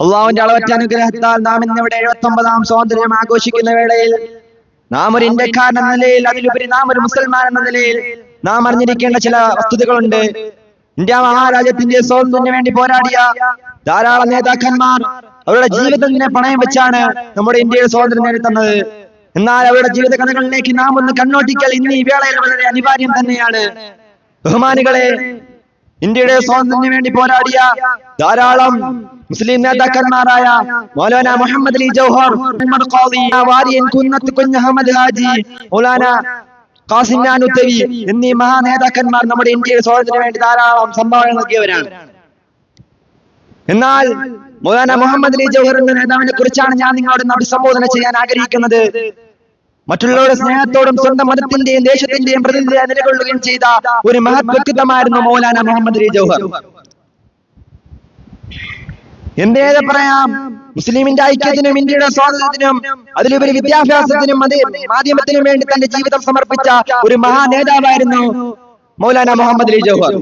അള്ളാഹുവിന്റെ അളവറ്റ അനുഗ്രഹത്താൽ നാം ഇന്നിവിടെ എഴുപത്തി ഒമ്പതാം സ്വാതന്ത്ര്യം ആഘോഷിക്കുന്ന വേളയിൽ നാം ഒരു ഇന്ത്യക്കാരൻ എന്ന നിലയിൽ അതിലുപരി നാം ഒരു മുസൽമാൻ എന്ന നിലയിൽ നാം അറിഞ്ഞിരിക്കേണ്ട ചില വസ്തുതകളുണ്ട്. ഇന്ത്യ മഹാരാജ്യത്തിന്റെ സ്വാതന്ത്ര്യത്തിന് വേണ്ടി പോരാടിയ ധാരാളം നേതാക്കന്മാർ അവരുടെ ജീവിതത്തിനെ പണയം വെച്ചാണ് നമ്മുടെ ഇന്ത്യയുടെ സ്വാതന്ത്ര്യം നേടിത്തന്നത്. എന്നാൽ അവരുടെ ജീവിത കഥകളിലേക്ക് നാം ഒന്ന് കണ്ണോട്ടിക്കൽ ഇന്ന് ഈ വേളയിൽ വളരെ അനിവാര്യം തന്നെയാണ്. ബഹുമാനികളെ ഇന്ത്യയുടെ സ്വാതന്ത്ര്യത്തിന് വേണ്ടി പോരാടിയ ധാരാളം മുസ്ലിം നേതാക്കന്മാരായ മൗലാന മുഹമ്മദ് അലി ജൗഹർ മുഹമ്മദ് ഖാദി വാരിയൻ കുന്നത്ത് കുഞ്ഞ് അഹമ്മദ് ഹാജി മൗലാന ഖാസിം എന്നീ മഹാ നേതാക്കന്മാർ നമ്മുടെ ഇന്ത്യയുടെ സ്വാതന്ത്ര്യത്തിന് വേണ്ടി ധാരാളം സംഭാവന നൽകിയവരാണ്. എന്നാൽ മൗലാന മുഹമ്മദ് അലി ജൗഹർ എന്ന നേതാവിനെ കുറിച്ചാണ് ഞാൻ നിങ്ങളോട് അഭിസംബോധന ചെയ്യാൻ ആഗ്രഹിക്കുന്നത്. മറ്റുള്ളവരുടെ സ്നേഹത്തോടും സ്വന്തം മതത്തിന്റെയും ദേശത്തിന്റെയും പ്രതിനിധിയായി നിലകൊള്ളുകയും ചെയ്ത ഒരു മഹത് വ്യക്തിത്വമായിരുന്നു മൗലാന മുഹമ്മദ് അലി ജൗഹർ. എന്തേത് പറയാം? മുസ്ലിമിന്റെ ഐക്യത്തിനും ഇന്ത്യയുടെ സ്വാതന്ത്ര്യത്തിനും അതിലുപരി വിദ്യാഭ്യാസത്തിനും മാധ്യമത്തിനും വേണ്ടി തന്റെ ജീവിതം സമർപ്പിച്ച ഒരു മഹാ നേതാവായിരുന്നു മൗലാന മുഹമ്മദ് അലി ജൗഹർ.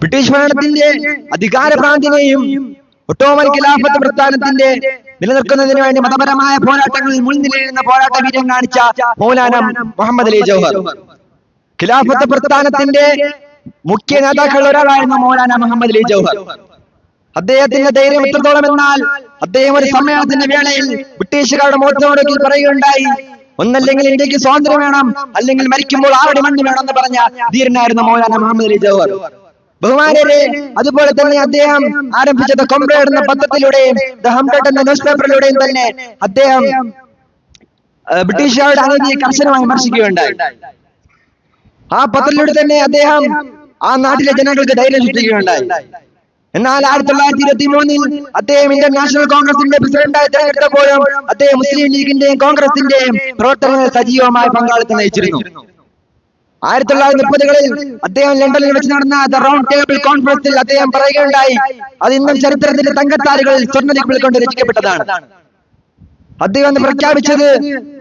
ബ്രിട്ടീഷ് ഭരണത്തിന്റെ അധികാര പ്രാന്തിനെയും ഒട്ടോമൻ ഖിലാഫത്ത് പ്രസ്ഥാനത്തിന്റെ നിലനിൽക്കുന്നതിന് വേണ്ടി മതപരമായ പോരാട്ടങ്ങളിൽ മുൻനിരയിലുന്ന പോരാട്ട വീര്യം കാണിച്ച മൗലാന മുഹമ്മദ് അലി ജൗഹർ ഖിലാഫത്ത് പ്രസ്ഥാനത്തിന്റെ മുഖ്യ നേതാക്കളിൽ ഒരാളായിരുന്നു മൗലാന മുഹമ്മദ് അലി ജൗഹർ അദ്ദേഹത്തിന്റെ ധൈര്യം എത്രത്തോളം എന്നാൽ അദ്ദേഹം ഒരു സമ്മേളനത്തിന്റെ വേളയിൽ ബ്രിട്ടീഷുകാരുടെ മുഖത്തോടൊക്കെ പറയുകയുണ്ടായി. ഒന്നല്ലെങ്കിൽ ഇന്ത്യയ്ക്ക് സ്വാതന്ത്ര്യം വേണം. അല്ലെങ്കിൽ മരിക്കുമ്പോൾ ആരുടെ മണ്ണ് വേണം എന്ന് പറഞ്ഞ ധീരനായിരുന്നു മൗലാന മുഹമ്മദ് അലി ജൗഹർ ബഹുമാനരെ അതുപോലെ തന്നെ അദ്ദേഹം ആരംഭിച്ചത് കൊമ്പ്രേഡ് എന്ന പത്രത്തിലൂടെയും ദ ഹംഡ്രഡ് എന്ന ന്യൂസ് പേപ്പറിലൂടെയും തന്നെ അദ്ദേഹം ബ്രിട്ടീഷുകാരുടെ അനീതിയെ കർശനമായി വിമർശിക്കുകയുണ്ടായി. ആ പത്രത്തിലൂടെ തന്നെ അദ്ദേഹം ആ നാട്ടിലെ ജനങ്ങൾക്ക് ധൈര്യം സൃഷ്ടിക്കുകയുണ്ടായി. എന്നാൽ ആയിരത്തി തൊള്ളായിരത്തി ഇരുപത്തി മൂന്നിൽ അദ്ദേഹം ഇന്ത്യൻ നാഷണൽ കോൺഗ്രസിന്റെ പ്രസിഡന്റായി തെരഞ്ഞെടുത്തപ്പോഴും അദ്ദേഹം മുസ്ലിം ലീഗിന്റെയും കോൺഗ്രസിന്റെയും പ്രവർത്തനങ്ങളിൽ സജീവമായി പങ്കാളിത്തം നയിച്ചിരുന്നു ആയിരത്തി തൊള്ളായിരത്തി മുപ്പതുകളിൽ അദ്ദേഹം ലണ്ടനിൽ വെച്ച് നടന്ന ദ റൗണ്ട് ടേബിൾ കോൺഫറൻസിൽ അദ്ദേഹം പറയുകയുണ്ടായി. അത് ഇന്നും ചരിത്രത്തിന്റെ തങ്കത്താരുകളിൽ സ്വർണലിപികൾ കൊണ്ട് രചിക്കപ്പെട്ടതാണ്. അദ്ദേഹം പ്രഖ്യാപിച്ചത്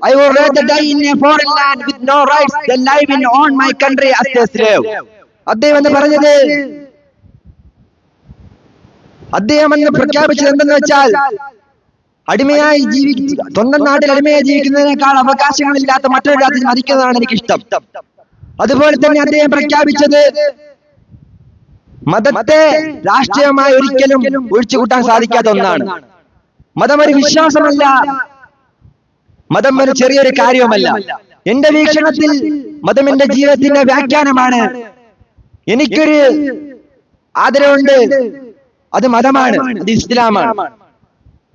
I would rather die in a foreign land with no rights than live in own my country as a slave. അദ്ദേഹം എന്ന് പറഞ്ഞത് അദ്ദേഹം അന്ന് പ്രഖ്യാപിച്ചത് എന്തെന്ന് വെച്ചാൽ അടിമയായി ജീവിക്കുന്ന സ്വന്തം നാട്ടിൽ അടിമയായി ജീവിക്കുന്നതിനേക്കാൾ അവകാശങ്ങളില്ലാത്ത മറ്റൊരു രാജ്യത്തിൽ മരിക്കുന്നതാണ് എനിക്ക് ഇഷ്ടം അതുപോലെ തന്നെ അദ്ദേഹം പ്രഖ്യാപിച്ചത് മതത്തെ രാഷ്ട്രീയമായി ഒരിക്കലും ഒഴിച്ചു കൂട്ടാൻ സാധിക്കാത്ത ഒന്നാണ്. മതം ഒരു വിശ്വാസമല്ല. മതം ഒരു ചെറിയൊരു കാര്യവുമല്ല. എന്റെ വീക്ഷണത്തിൽ മതം എന്റെ ജീവിതത്തിന്റെ വ്യാഖ്യാനമാണ്. എനിക്കൊരു ആദരവുണ്ട്. അത് മതമാണ്. അത് ഇസ്ലാമാണ്.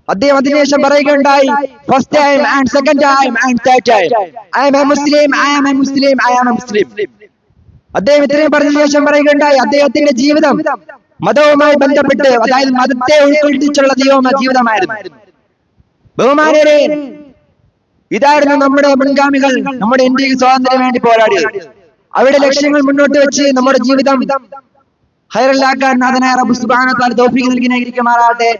അദ്ദേഹം അതിനുശേഷം പറയുകയുണ്ടായി first time and second time and third time I am a Muslim I am a Muslim I am a Muslim അദ്ദേഹം ഇത്രയും പറഞ്ഞ ശേഷം പറയുകയുണ്ടായി അദ്ദേഹത്തിന്റെ ജീവിതം മതവുമായി ബന്ധപ്പെട്ട് അതായത് മതത്തെ ഉൾക്കൊള്ളിച്ചുള്ള ജീവിതമായിരുന്നു. ബഹുമാനരെ ഇതായിരുന്നു നമ്മുടെ മുൻഗാമികൾ നമ്മുടെ ഇന്ത്യയിൽ സ്വാതന്ത്ര്യം വേണ്ടി പോരാടിയത്. അവരുടെ ലക്ഷ്യങ്ങൾ മുന്നോട്ട് വെച്ച് നമ്മുടെ ജീവിതം ഹൈറലാക്കാൻ നാഥനായ റബ്ബ് തആല തൗഫീഖ് നൽകി അനുഗ്രഹിക്കുമാറാകട്ടെ